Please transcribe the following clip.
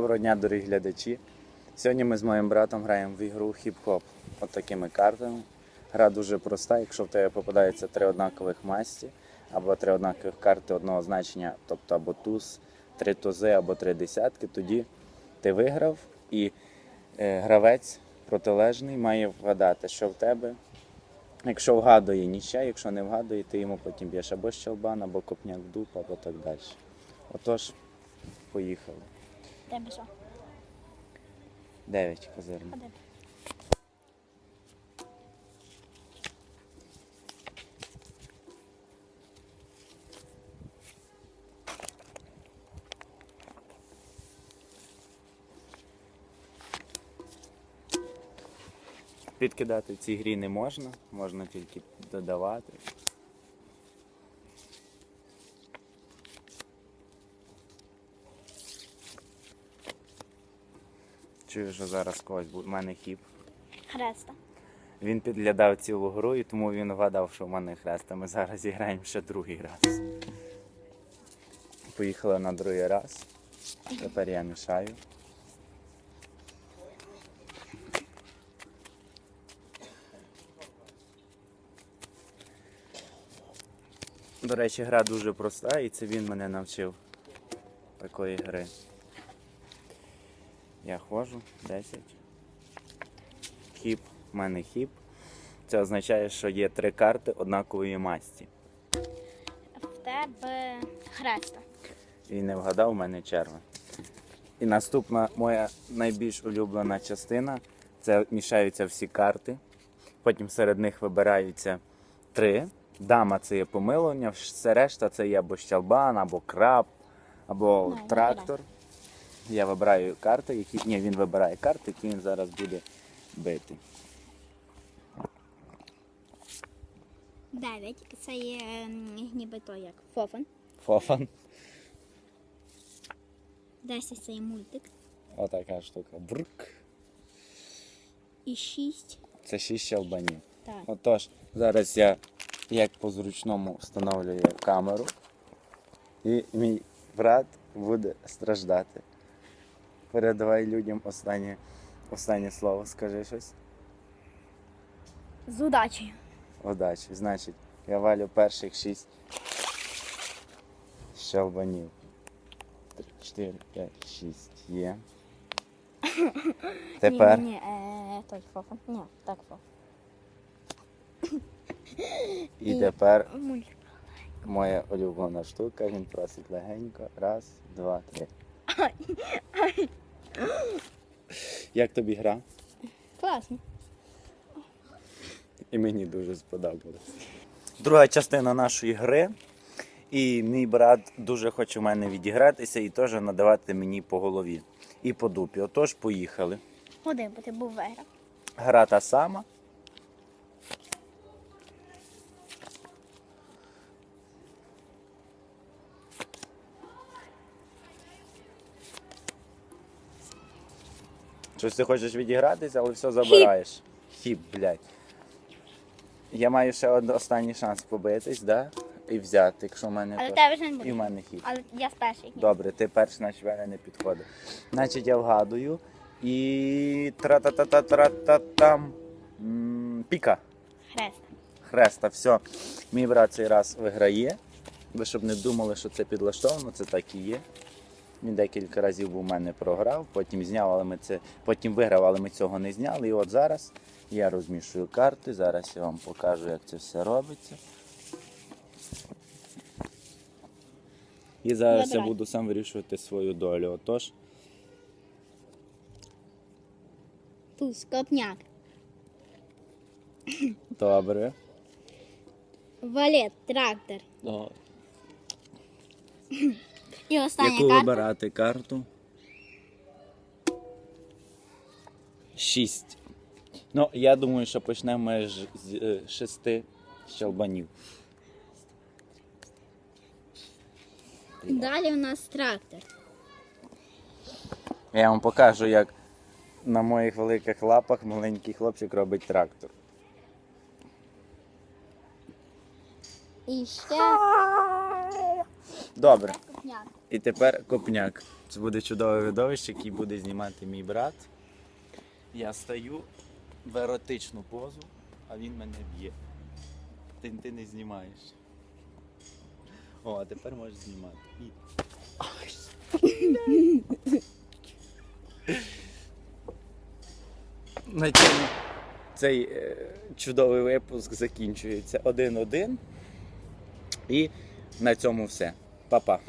Доброго дня, дорогі глядачі. Сьогодні ми з моїм братом граємо в ігру хіп-хоп. От такими картами. Гра дуже проста. Якщо в тебе попадається три однакових масті, або три однакових карти одного значення, тобто або туз, три тузи, або три десятки, тоді ти виграв і е, гравець протилежний має вгадати, що в тебе. Якщо вгадує нічия, якщо не вгадує, ти йому потім б'єш або щелбан, або копняк дуб, або так далі. Отож, поїхали. Тебе що? Дев'ять козирно. Підкидати в цій грі не можна, можна тільки додавати. Чую, що зараз когось буде. У мене хіп. Хреста. Він підглядав цілу гру і тому він вгадав, що в мене хрест. А ми зараз зіграємо ще другий раз. Поїхали на другий раз. Тепер я мішаю. До речі, гра дуже проста, і це він мене навчив такої гри. Я ходжу 10. Хіп, в мене хіп. Це означає, що є три карти однакової масті. В тебе хреста. І не вгадав, у мене черва. І наступна моя найбільш улюблена частина це мішаються всі карти. Потім серед них вибираються три. Дама це є помилування, все решта це є або щалбан, або краб, або Ну, трактор. Я вибираю карти, які. Ні, він вибирає карти, які він зараз буде бити. Дев'ять. Це є м, ніби то як фофан. Фофан. Десять це є мультик. Отака штука. Брк. І шість. Це шість щелбанів. Так. Отож, зараз я як по-зручному встановлюю камеру, і мій брат буде страждати. Передавай людям останнє, останнє слово, скажи щось. З удачею. Удачі. Значить, я валю перших шість щелбанів. Три, чотири, п'ять, шість. Є. Тепер. Ні, ні, ні, е, той фофан. Ні, так фофан. І тепер моя улюблена штука, він просить легенько. Раз, два, три. Як тобі гра? Класно. І мені дуже сподобалось. Друга частина нашої гри. І мій брат дуже хоче в мене відігратися і теж надавати мені по голові і по дупі. Отож, поїхали. Один, бо ти був виграв. Гра та сама. Щось ти хочеш відігратися, але все забираєш. Хіп, блядь. Я маю ще один останній шанс побитись, да? І взяти, якщо в мене Але то- тебе вже не І в буде. мене хіп. Але я перший. Добре, ти перший, значить, в мене не підходить. Значить, я вгадую. І тра-та-та-та-та-та-там. М, Піка. Хреста. Хреста, все. Мій брат цей раз виграє. Ви щоб не думали, що це підлаштовано, це так і є. Він декілька разів був у мене програв, потім зняв, але ми це потім виграв, але ми цього не зняли. І от зараз я розмішую карти. Зараз я вам покажу, як це все робиться. І зараз я буду сам вирішувати свою долю. Отож, Туз, копняк. добре. Валет, трактор. І остання Яку карта. вибирати карту? Шість. Ну, я думаю, що почнемо ми з е, шести щелбанів. Далі у нас трактор. Я вам покажу, як на моїх великих лапах маленький хлопчик робить трактор. І ще Добре. Копняк. І тепер копняк. Це буде чудове видовище, яке буде знімати мій брат. Я стою в еротичну позу, а він мене б'є. Ти, ти не знімаєш. О, а тепер можеш знімати. І... На цьому цей е, чудовий випуск закінчується один-один. І на цьому все. papá.